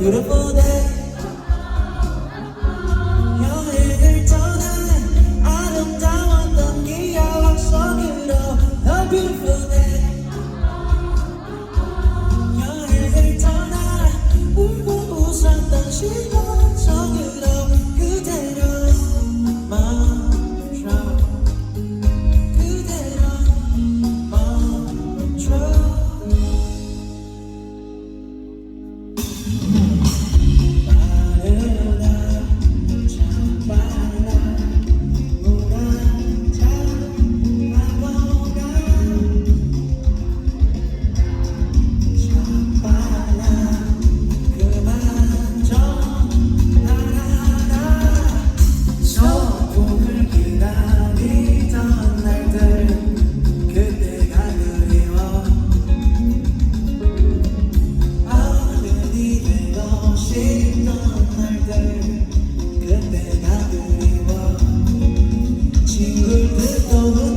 your 싫던 날들 그때 나 그리워 친구들 떠나